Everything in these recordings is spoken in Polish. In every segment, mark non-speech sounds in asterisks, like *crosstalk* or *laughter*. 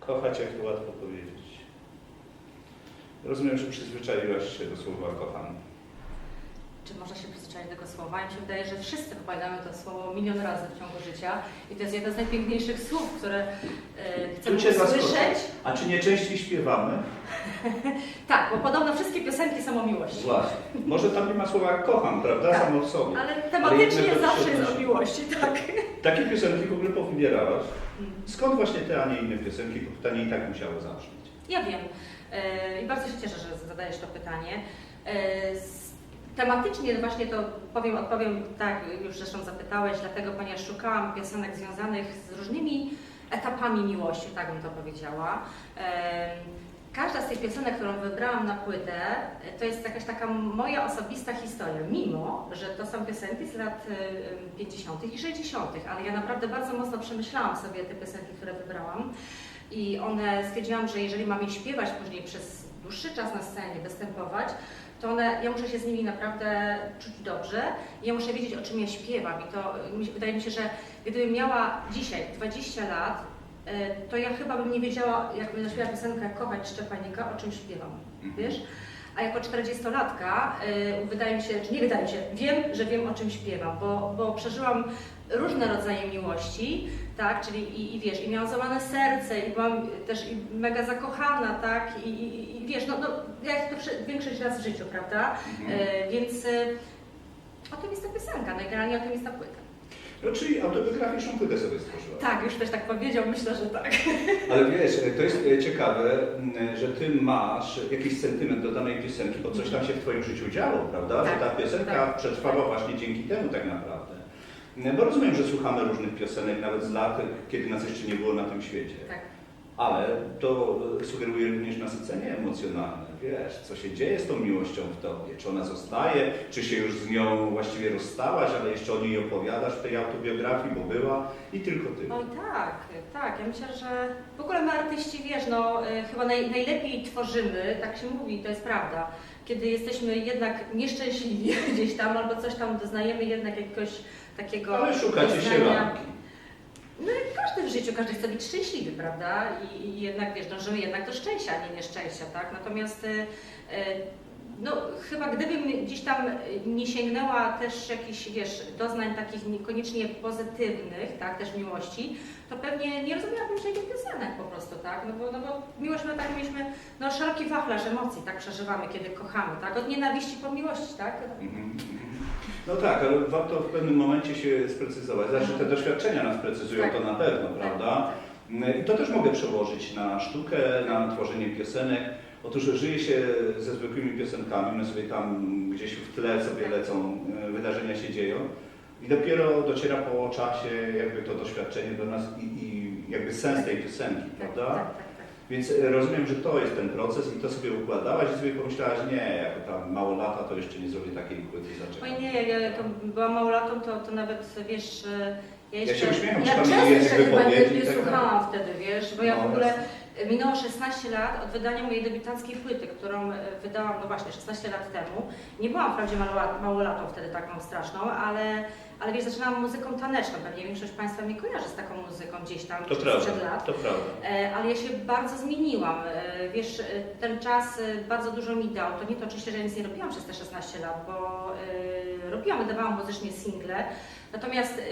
Kochać, jak to łatwo powiedzieć. Rozumiem, że przyzwyczaiłaś się do słowa kocham. Czy można się przyzwyczaić do tego słowa? Mi się wydaje, że wszyscy wypowiadamy to słowo milion razy w ciągu życia i to jest jedno z najpiękniejszych słów, które e, chcemy usłyszeć. A czy nie częściej śpiewamy? *laughs* Tak, bo podobno wszystkie piosenki są o miłości. Właśnie. Może tam nie ma słowa kocham, prawda? Tak. Samo w sobie. Ale Ale tematycznie to zawsze jest o miłości, tak. *laughs* Takie piosenki w ogóle powybierałaś. Mm. Skąd właśnie te, a nie inne piosenki? Bo pytanie i tak musiało zabrzmieć. Ja wiem e, i bardzo się cieszę, że zadajesz to pytanie. E, Tematycznie właśnie to powiem, odpowiem tak, już zresztą zapytałeś, dlatego ponieważ szukałam piosenek związanych z różnymi etapami miłości, tak bym to powiedziała. Każda z tych piosenek, którą wybrałam na płytę, to jest jakaś taka moja osobista historia, mimo że to są piosenki z lat e, 50. i 60., ale ja naprawdę bardzo mocno przemyślałam sobie te piosenki, które wybrałam. I one stwierdziłam, że jeżeli mam je śpiewać później przez dłuższy czas na scenie, występować, to one, ja muszę się z nimi naprawdę czuć dobrze. Ja muszę wiedzieć, o czym ja śpiewam. I to wydaje mi się, że gdybym miała dzisiaj 20 lat, y, to ja chyba bym nie wiedziała, jakbym zaśpiewała piosenkę Kochać Szczepanika, o czym śpiewam. Wiesz? A jako 40-latka y, wydaje mi się, czy nie wydaje mi się, wiem, że wiem o czym śpiewam, bo, bo przeżyłam różne rodzaje miłości, tak, czyli i, i wiesz, i miałam złamane serce, i byłam też i mega zakochana, tak, i, i, i wiesz, no, no jak to większość raz w życiu, prawda, y, więc y, o tym jest ta piosenka, no i generalnie o tym jest ta płyta. No, czyli autobiograficzną płytę sobie stworzyłaś. Tak, już ktoś tak powiedział, myślę, że tak. *laughs* Ale wiesz, to jest e, ciekawe, m, że ty masz jakiś sentyment do danej piosenki, bo coś tam się w twoim życiu działo, prawda? Tak, Że ta piosenka tak. przetrwała właśnie dzięki temu tak naprawdę. M, Bo rozumiem, że słuchamy różnych piosenek, nawet z lat, kiedy nas jeszcze nie było na tym świecie. tak. Ale to e, sugeruje również nasycenie emocjonalne. Wiesz, co się dzieje z tą miłością w tobie? Czy ona zostaje? Czy się już z nią właściwie rozstałaś, ale jeszcze o niej opowiadasz w tej autobiografii, bo była i tylko ty. Oj tak, tak. Ja myślę, że w ogóle my artyści, wiesz, no y, chyba naj, najlepiej tworzymy, tak się mówi, to jest prawda, kiedy jesteśmy jednak nieszczęśliwi *laughs* gdzieś tam albo coś tam doznajemy jednak jakiegoś takiego Ale szukacie się doznania. No i każdy w życiu, każdy chce być szczęśliwy, prawda? I, i jednak, wiesz, dążymy jednak do szczęścia, a nie nieszczęścia, tak? Natomiast y, y, no, chyba gdybym gdzieś tam nie sięgnęła też jakichś, wiesz, doznań takich niekoniecznie pozytywnych, tak, też miłości, to pewnie nie rozumiałabym się tych piosenek po prostu, tak? No bo, no bo miłość my tak mieliśmy, no szeroki wachlarz emocji, tak, przeżywamy, kiedy kochamy, tak? Od nienawiści po miłość, tak? Mhm, mhm. No tak, ale warto w pewnym momencie się sprecyzować. Znaczy te doświadczenia nas precyzują Tak. to na pewno, prawda? I to też mogę przełożyć na sztukę, na tworzenie piosenek. Otóż żyje się ze zwykłymi piosenkami, one sobie tam gdzieś w tle sobie lecą, e, wydarzenia się dzieją. I dopiero dociera po czasie jakby to doświadczenie do nas i, i jakby sens tej piosenki, Tak, prawda? Tak, tak, tak. Więc e, rozumiem, że to jest ten proces i to sobie układałaś i sobie pomyślałaś, nie, jako tam mało lata, to jeszcze nie zrobię takiej płyty zaczekam. Oj nie, ja jak byłam małolatą, to, to nawet wiesz, e, ja Ja jeszcze. się uśmiecham, ja jeszcze chyba nie, nie tak słuchałam wtedy, wiesz, bo ja No, w ogóle jasne. Minęło 16 lat od wydania mojej debiutanckiej płyty, którą e, wydałam, no właśnie, 16 lat temu. Nie byłam wprawdzie małolat- małolatą wtedy taką straszną, ale, ale wiesz, zaczynałam muzyką taneczną. Pewnie większość Państwa mnie kojarzy z taką muzyką gdzieś tam To prawda, lat. to prawda. E, ale ja się bardzo zmieniłam. E, Wiesz, ten czas bardzo dużo mi dał. To nie to oczywiście, że nic nie robiłam przez te 16 lat, bo robiłam, wydawałam muzycznie single. Natomiast e,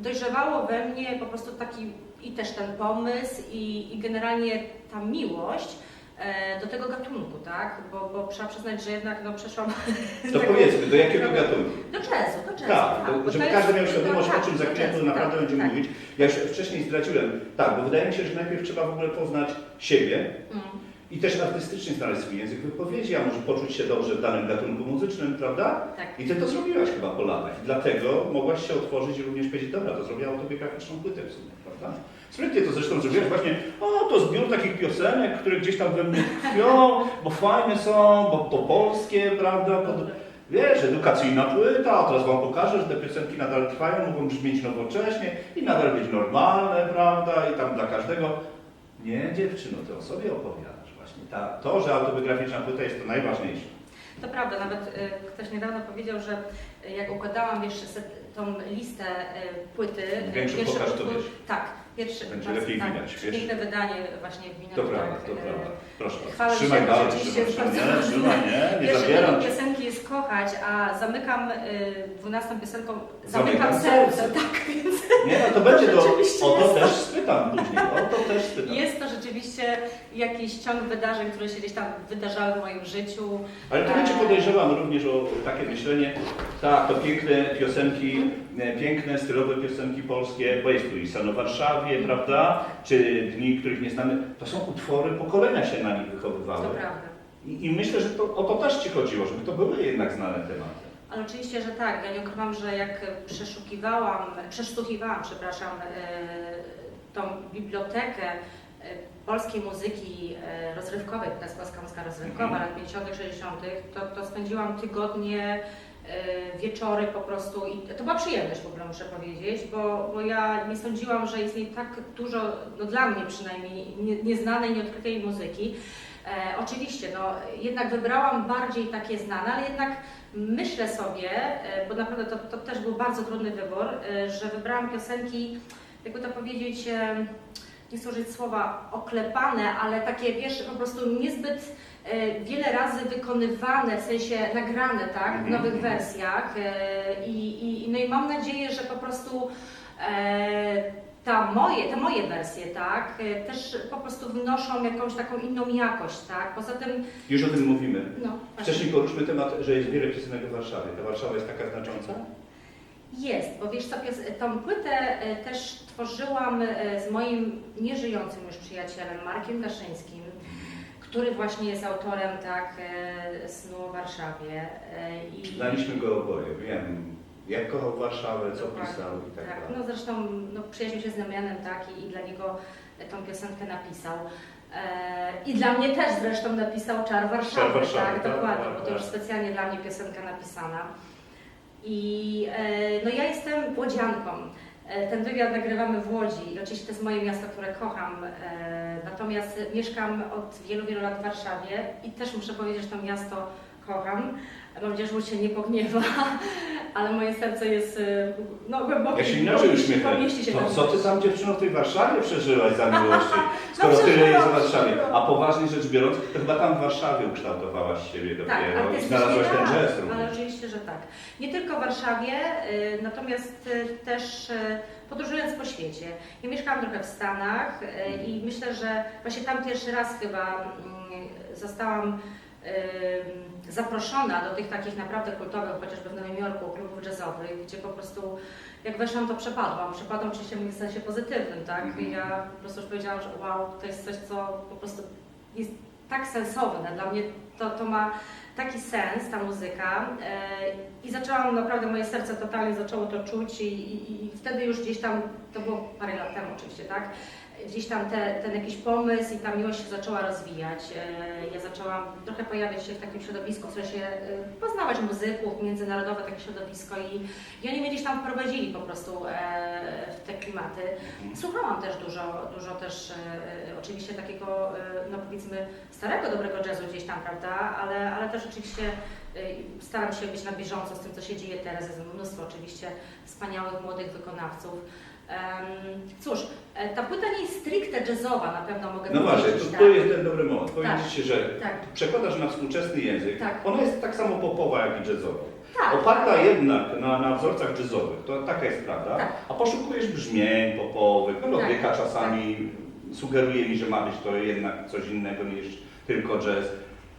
dojrzewało we mnie po prostu taki i też ten pomysł i, i generalnie ta miłość e, do tego gatunku, tak? Bo, bo trzeba przyznać, że jednak no, przeszłam... *laughs* To taką- powiedzmy, do jakiego gatunku? Do jazzu, do jazzu. Tak, to żeby każdy miał świadomość, tak, o czym za chwilę naprawdę tak, będziemy tak. mówić. Ja już wcześniej zdradziłem, tak, bo wydaje mi się, że najpierw trzeba w ogóle poznać siebie Mm. I też artystycznie znaleźć swój język wypowiedzi, a może poczuć się dobrze w danym gatunku muzycznym, prawda? Tak. I ty to zrobiłaś chyba po latach i dlatego mogłaś się otworzyć i również powiedzieć, dobra, to zrobię autobiograficzną płytę w sumie, prawda? Sprytnie to zresztą zrobiłaś właśnie, o to zbiór takich piosenek, które gdzieś tam we mnie tkwią, bo fajne są, bo to polskie, prawda? Pod, Wiesz, edukacyjna płyta, a teraz wam pokażę, że te piosenki nadal trwają, mogą brzmieć nowocześnie i nadal być normalne, prawda? I tam dla każdego. Nie, dziewczyno, ty o sobie opowiadasz. Ta, to, że autobiograficzna płyta jest to najważniejsze. To prawda, nawet y, ktoś niedawno powiedział, że y, jak układałam se- tą listę y, płyty, y, Większy pierwszy pokaż, to wiesz. Tak, pierwszy. Będzie lepiej tak, widać, wiesz. Piękne wydanie właśnie w To prawda, to y, prawda. Proszę Chwalę bardzo. Trzymaj się, dalej, trzymaj, jest trzymaj, bardzo nie, *laughs* trzymaj, nie, nie zabieram cię. piosenki jest kochać, a zamykam y, dwunastą piosenką Zamykam Zamykam serce. *laughs* Tak, Nie, to będzie to, rzeczywiście o to też spytam później, o to też spytam. jest to rzeczywiście jakiś ciąg wydarzeń, które się gdzieś tam wydarzały w moim życiu. Ale to będzie podejrzewam również o takie myślenie, tak, to piękne piosenki, e, piękne, stylowe piosenki polskie, bo jest tu i Sen o Warszawie, prawda, czy Dni, których nie znamy, to są utwory, pokolenia się na nich wychowywały. To prawda. I, I myślę, że to, o to też Ci chodziło, żeby to były jednak znane tematy. Ale oczywiście, że tak. Ja nie ukrywam, że jak przeszukiwałam, przesłuchiwałam, przepraszam, e, tą bibliotekę e, polskiej muzyki e, rozrywkowej, to jest polska muzyka rozrywkowa, Mhm. lat 50., 60., to, to spędziłam tygodnie, wieczory po prostu i to była przyjemność w ogóle muszę powiedzieć, bo, bo ja nie sądziłam, że istnieje tak dużo, no dla mnie przynajmniej, nie, nieznanej, nieodkrytej muzyki. E, oczywiście, no jednak wybrałam bardziej takie znane, ale jednak myślę sobie, e, bo naprawdę to, to też był bardzo trudny wybór, e, że wybrałam piosenki, jakby to powiedzieć, e, nie chcę użyć słowa oklepane, ale takie, wiesz, po prostu niezbyt wiele razy wykonywane, w sensie nagrane, tak, w Mhm. nowych wersjach. I, i, no i mam nadzieję, że po prostu ta moje, te moje wersje, tak, e, też po prostu wnoszą jakąś taką inną jakość, tak. Poza tym, Już o tym mówimy. no, właśnie. Wcześniej poruszmy temat, że jest wiele piosenek w Warszawie. Ta Warszawa jest taka znacząca? Jest, bo wiesz co, tą płytę e, też tworzyłam e, z moim nieżyjącym już przyjacielem Markiem Daszyńskim, który właśnie jest autorem tak snu o Warszawie. I, Znaliśmy go oboje, wiem. Jak kochał Warszawę, co Dokładnie. pisał i tak, tak, dalej. no zresztą no, przyjaźnił się z Damianem tak i, i dla niego tą piosenkę napisał. E, I dla mnie też zresztą napisał Czar Warszawy, Czar Warszawy, tak, tak, dokładnie, tak, bo to tak. już specjalnie dla mnie piosenka napisana. I e, no ja jestem łodzianką. E, Ten wywiad nagrywamy w Łodzi i oczywiście to jest moje miasto, które kocham. E, Natomiast mieszkam od wielu, wielu lat w Warszawie i też muszę powiedzieć, że to miasto kocham. Mam nadzieję, że się nie pogniewa, *laughs* ale moje serce jest e, no, głębokie. Ja się inaczej tam. co ty tam dziewczyno w tej Warszawie przeżyłaś za *laughs* miłości? Skoro No, tyle jest w Warszawie. A poważnie rzecz biorąc, to chyba tam w Warszawie ukształtowałaś siebie Tak, dopiero i artystycznie znalazłaś ten tak, jazz ale również. oczywiście, że tak. Nie tylko w Warszawie, y, natomiast y, też y, podróżując po świecie. Ja mieszkałam trochę w Stanach y, i myślę, że właśnie tam pierwszy raz chyba mm, zostałam y, zaproszona do tych takich naprawdę kultowych, chociażby w Nowym Jorku, klubów jazzowych, gdzie po prostu jak weszłam, to przepadłam. Przepadłam oczywiście w sensie pozytywnym, tak? I ja po prostu już powiedziałam, że wow, to jest coś, co po prostu jest tak sensowne. Dla mnie to, to ma taki sens, ta muzyka. E, I zaczęłam, naprawdę moje serce totalnie zaczęło to czuć i, i, i wtedy już gdzieś tam, to było parę lat temu oczywiście, tak? Gdzieś tam te, ten jakiś pomysł i ta miłość się zaczęła rozwijać. E, Ja zaczęłam trochę pojawiać się w takim środowisku, w sensie e, poznawać muzyków, międzynarodowe takie środowisko i, i oni mnie gdzieś tam wprowadzili po prostu e, w te klimaty. Słuchałam też dużo, dużo też oczywiście takiego, no powiedzmy, starego, dobrego jazzu gdzieś tam, prawda, ale, ale też oczywiście staram się być na bieżąco z tym, co się dzieje teraz. Jest mnóstwo oczywiście wspaniałych, młodych wykonawców. Cóż, e, ta płyta nie jest stricte jazzowa, na pewno mogę No właśnie, powiedzieć. to, tak. to jest ten dobry moment. Powiedzieć Ci, że Tak, przekładasz na współczesny język. Tak. Ona jest tak samo popowa, jak i jazzowa. tak. Oparta jednak na, na wzorcach jazzowych, to taka jest prawda. Tak. A poszukujesz brzmień popowych, melodyka czasami sugeruje mi, że ma być to jednak coś innego niż tylko jazz.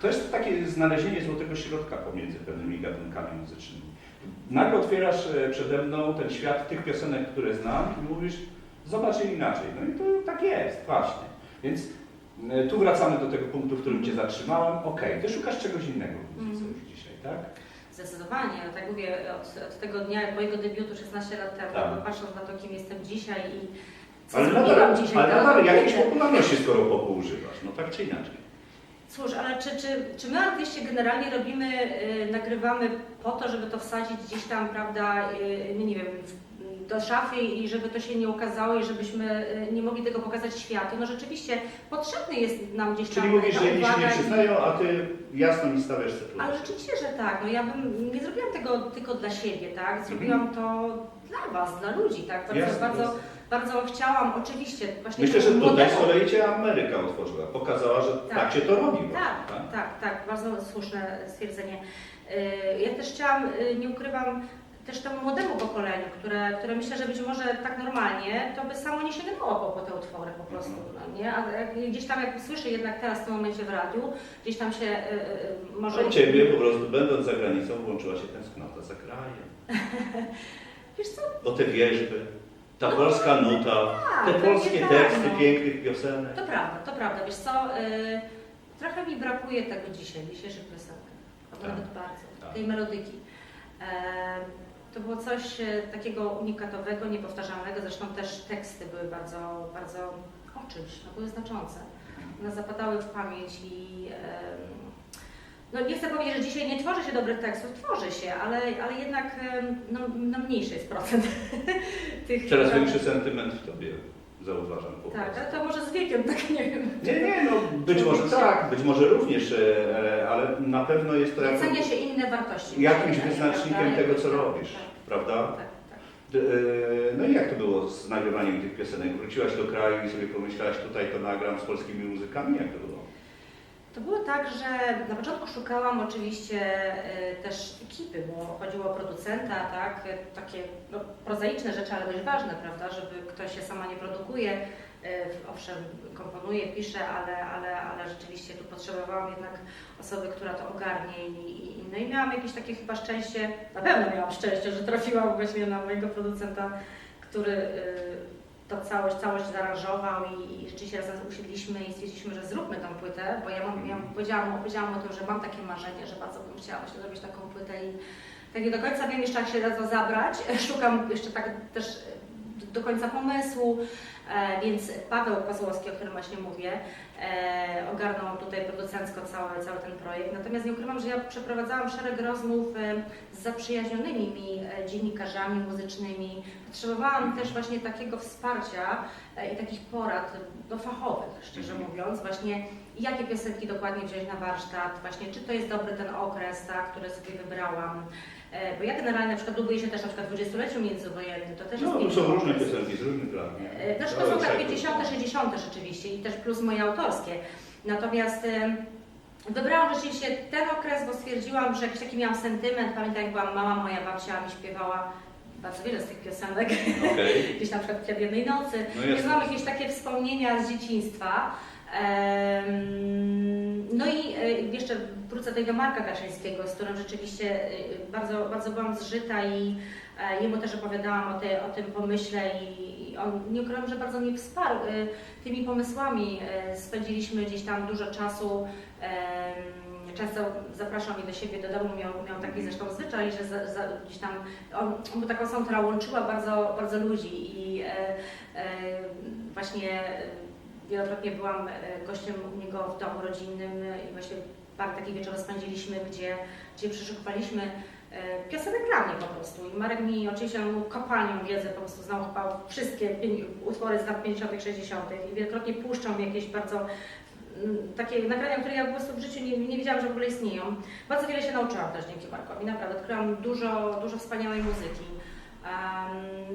To jest takie znalezienie złotego środka pomiędzy pewnymi gatunkami muzycznymi. Nagle otwierasz e, przede mną ten świat tych piosenek, które znam i mówisz, zobacz je inaczej. No i to tak jest, właśnie. Więc e, tu wracamy do tego punktu, w którym Cię zatrzymałem. Okej, Ty szukasz czegoś innego Mhm. już dzisiaj, tak? Zdecydowanie, tak mówię, od, od tego dnia mojego debiutu 16 lat temu, Tak. patrząc na to, kim jestem dzisiaj i co Ale nadal, dzisiaj. ale nadal jakiejś popularności, skoro popu używasz, no tak czy inaczej. Cóż, ale czy, czy, czy my artyści generalnie robimy, y, nagrywamy po to, żeby to wsadzić gdzieś tam, prawda, y, no nie wiem, do szafy i żeby to się nie ukazało i żebyśmy y, nie mogli tego pokazać światu. No rzeczywiście potrzebny jest nam gdzieś tam Czyli mówisz, że inni się nie przyznają, a ty jasno mi stawiasz sytuację. ale rzeczywiście, że tak. No ja bym nie zrobiłam tego tylko dla siebie, tak? Zrobiłam to dla Was, dla ludzi, tak? Bardzo, Jasne, bardzo. Bardzo chciałam, oczywiście, właśnie Myślę, że tutaj z kolei cię Ameryka otworzyła. Pokazała, że tak, Tak. się to robi. Tak, właśnie, tak, tak, bardzo słuszne stwierdzenie. Y, Ja też chciałam, y, nie ukrywam, też temu młodemu pokoleniu, które, które myślę, że być może tak normalnie, to by samo nie sięgnęło po, po te utwory po prostu, no nie? A gdzieś tam jak słyszę jednak teraz w tym momencie w radiu, gdzieś tam się y, może... U ciebie po prostu, będąc za granicą, włączyła się tęsknota za krajem. *laughs* Wiesz co, O te wierzby, ta No, polska nuta, tak, te pewnie polskie tak, teksty no. pięknych piosenek. To prawda, to prawda. Wiesz co, y, trochę mi brakuje tego dzisiaj, dzisiejszych piosenek. Albo Tak, nawet bardzo, tak. tej melodyki. E, to było coś e, takiego unikatowego, niepowtarzalnego, zresztą też teksty były bardzo, bardzo o czymś, no, były znaczące. One zapadały w pamięć i em, no nie chcę powiedzieć, że dzisiaj nie tworzy się dobrych tekstów, tworzy się, ale, ale jednak no, no mniejszy jest procent *laughs* tych. Coraz które- większy sentyment w tobie zauważam po Tak, ale to może z wiekiem, tak nie wiem. Nie, nie, no być może tak, być może również, e, ale na pewno jest to Docenia się inne wartości. jakimś Tak, wyznacznikiem prawda? tego, co Tak, robisz, tak, prawda? Tak, tak. E, No i jak to było z nagrywaniem tych piosenek? Wróciłaś do kraju i sobie pomyślałaś, tutaj to nagram z polskimi muzykami? Jak to było? To było tak, że na początku szukałam oczywiście e, też ekipy, bo chodziło o producenta, tak, e, takie no, prozaiczne rzeczy, ale dość ważne, prawda, żeby ktoś się sama nie produkuje, e, owszem, komponuje, pisze, ale, ale, ale rzeczywiście tu potrzebowałam jednak osoby, która to ogarnie i, i, no i miałam jakieś takie chyba szczęście, na pewno miałam szczęście, że trafiłam właśnie na mojego producenta, który to całość, całość zaaranżował i, i rzeczywiście razem usiedliśmy i stwierdziliśmy, że zróbmy tą płytę, bo ja, mam, ja powiedziałam, o tym, że mam takie marzenie, że bardzo bym chciała właśnie zrobić taką płytę i tak nie do końca wiem jeszcze jak się za to zabrać. *laughs* Szukam jeszcze tak też do końca pomysłu, e, więc Paweł Kozłowski, o którym właśnie mówię, e, ogarnął tutaj producencko cały, cały ten projekt. Natomiast nie ukrywam, że ja przeprowadzałam szereg rozmów e, z zaprzyjaźnionymi mi dziennikarzami muzycznymi. Potrzebowałam też właśnie takiego wsparcia i takich porad no, fachowych, szczerze Mhm. mówiąc, właśnie jakie piosenki dokładnie wziąć na warsztat, właśnie czy to jest dobry ten okres, tak, który sobie wybrałam. E, Bo ja generalnie na przykład lubuję się też na przykład 20-leciu międzywojennym, to też No, jest to piękny są różne piosenki z różnych lat. nie? E, Znaczy to Cały są tak cykl. 50., 60. rzeczywiście i też plus moje autorskie. Natomiast e, wybrałam rzeczywiście ten okres, bo stwierdziłam, że jakiś taki miałam sentyment. Pamiętam jak byłam mała, moja babcia mi śpiewała bardzo wiele z tych piosenek, Okej. *laughs* gdzieś na przykład jednej nocy. No Więc jasne. mam jakieś takie wspomnienia z dzieciństwa. Em, No i e, jeszcze wrócę tutaj do Marka Gaszyńskiego, z którym rzeczywiście e, bardzo, bardzo byłam zżyta i e, jemu też opowiadałam o, tej, o tym pomyśle i on nie ukrywam, że bardzo mnie wsparł e, tymi pomysłami. E, Spędziliśmy gdzieś tam dużo czasu. Często zapraszał mnie do siebie do domu, miał, miał taki zresztą zwyczaj, że za, za, gdzieś tam on, był taką osobą, która łączyła bardzo, bardzo ludzi i e, e, właśnie e, wielokrotnie byłam e, gościem u niego w domu rodzinnym i właśnie parę takich wieczorów spędziliśmy, gdzie, gdzie przeszukowaliśmy e, piosenek dla mnie po prostu. I Marek mi oczywiście mu kopalnią wiedzę po prostu znał chyba wszystkie utwory z lat 50., 60. i wielokrotnie puszczał mi jakieś bardzo mm, takie nagrania, które ja po prostu w życiu nie, nie wiedziałam, że w ogóle istnieją. Bardzo wiele się nauczyłam też dzięki Markowi, naprawdę. Odkryłam dużo, dużo wspaniałej muzyki.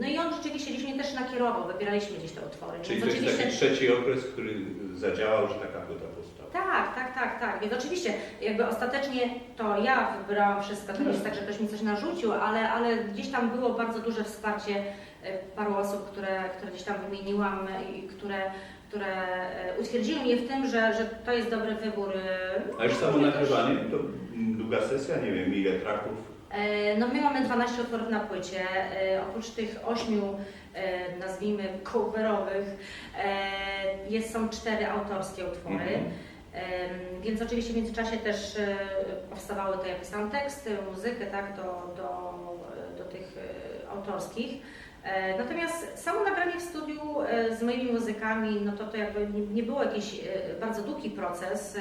No i on rzeczywiście gdzieś mnie też nakierował, wybieraliśmy gdzieś te utwory. Czyli Więc to jest taki trzeci okres, który zadziałał, że taka płyta powstała. tak, tak, tak, tak. Więc oczywiście jakby ostatecznie to ja wybrałam wszystko, to nie jest tak, że ktoś mi coś narzucił, ale, ale gdzieś tam było bardzo duże wsparcie e, paru osób, które, które gdzieś tam wymieniłam i które, które e, utwierdziły mnie w tym, że, że to jest dobry wybór. e, A już samo Również nagrywanie, to długa sesja, nie wiem ile traków. E, No my mamy 12 utworów na płycie. E, Oprócz tych 8 e, nazwijmy coverowych jest, są cztery autorskie utwory. Mhm. Więc oczywiście w międzyczasie też powstawały to, jak pisałam teksty, muzykę, tak, do, do, do tych autorskich. Natomiast samo nagranie w studiu z moimi muzykami, no to to jakby nie, było jakiś bardzo długi proces.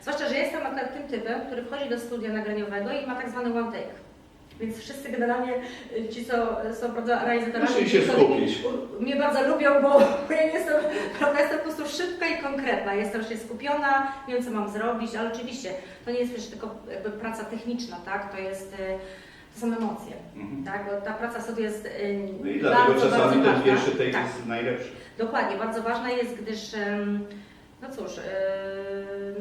Zwłaszcza, że jestem akurat tym typem, który wchodzi do studia nagraniowego i ma tak zwany one take. Więc wszyscy generalnie y, ci, co są prawda, realizatorami, się ci, co skupić. mnie bardzo lubią, bo *laughs* ja jestem, prawda, jestem po prostu szybka i konkretna. Jestem się skupiona, wiem co mam zrobić, ale oczywiście to nie jest przecież tylko jakby praca techniczna, tak? To jest, y, to są emocje, Mhm. tak? Bo ta praca sobie jest y, No i dlatego bardzo, czasami bardzo ten pierwszy take tak. jest najlepszy. Dokładnie, bardzo ważna jest, gdyż no cóż, e,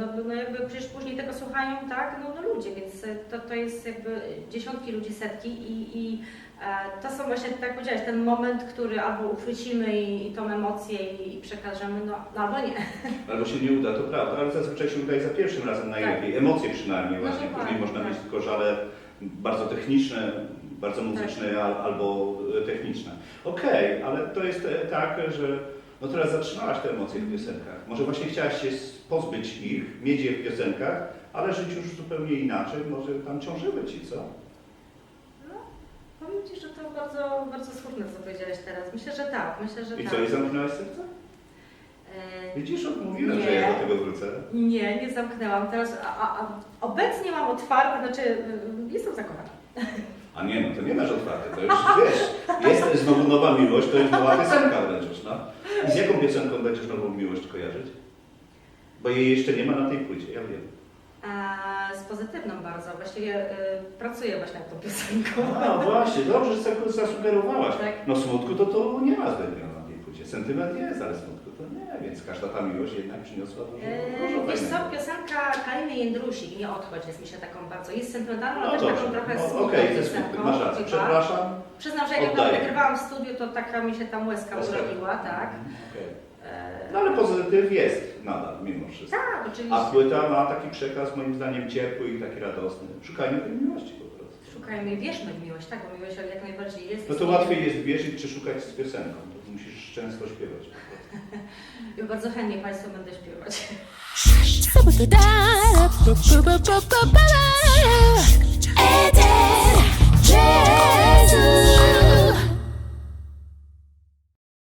no, no jakby przecież później tego słuchają, tak, no, no ludzie, więc e, to, to jest jakby dziesiątki ludzi, setki i, i e, to są właśnie, tak jak powiedziałeś, ten moment, który albo uchwycimy i, i tą emocję i, i przekażemy, no, no albo nie. *laughs* Albo się nie uda, to prawda, ale zazwyczaj się udaje za pierwszym razem najlepiej. Emocje przynajmniej No właśnie. dokładnie, Później można tak. mieć tylko żale bardzo techniczne, bardzo muzyczne al, albo e, techniczne. Okej, ale to jest e, tak, że no teraz zatrzymałaś te emocje w piosenkach. Może właśnie chciałaś się pozbyć ich, mieć je w piosenkach, ale żyć już zupełnie inaczej. Może tam ciążyły ci, co? Powiem Ci, że to bardzo, bardzo słuszne, co powiedziałeś teraz. Myślę, że tak, myślę, że I tak. co, i zamknąłeś serce? Widzisz, mówiłem, Nie. że ja do tego wrócę. Nie, nie zamknęłam. Teraz a, a, obecnie mam otwarte, znaczy y, jestem zakochana. A nie, no to nie masz otwarte, to już wiesz. Jest znowu nowa miłość, to jest nowa piosenka wręcz no. I z jaką piosenką będziesz nową miłość kojarzyć? Bo jej jeszcze nie ma na tej płycie, ja wiem. A, z pozytywną bardzo. Właściwie y, pracuję właśnie nad tą piosenką. A właśnie, dobrze, że sobie zasugerowałaś. Tak. No smutku to to nie ma zbytnio na tej płycie. Sentyment jest, ale smutku to nie, więc każda ta miłość jednak przyniosła dużo, dużo E, Wiesz co, piosenka Kaliny Jędrusik, Nie odchodź, jest mi się taką bardzo, jest sentymentalną, No ale też taką trochę no, smutną okej, smutkiem, masz rację. Przepraszam. Przyznam, że jak ją nagrywałam w studiu, to taka mi się tam łezka urodziła, tak. Okej. E, No ale pozytyw jest nadal, mimo wszystko. tak, oczywiście. A płyta ma taki przekaz, moim zdaniem, ciepły i taki radosny. Szukajmy tej miłości po prostu. Szukajmy i wierzmy w miłość, tak, bo miłość jak najbardziej jest. No to łatwiej jest wierzyć czy szukać z piosenką. To musisz często śpiewać. I bardzo chętnie Państwu będę śpiewać.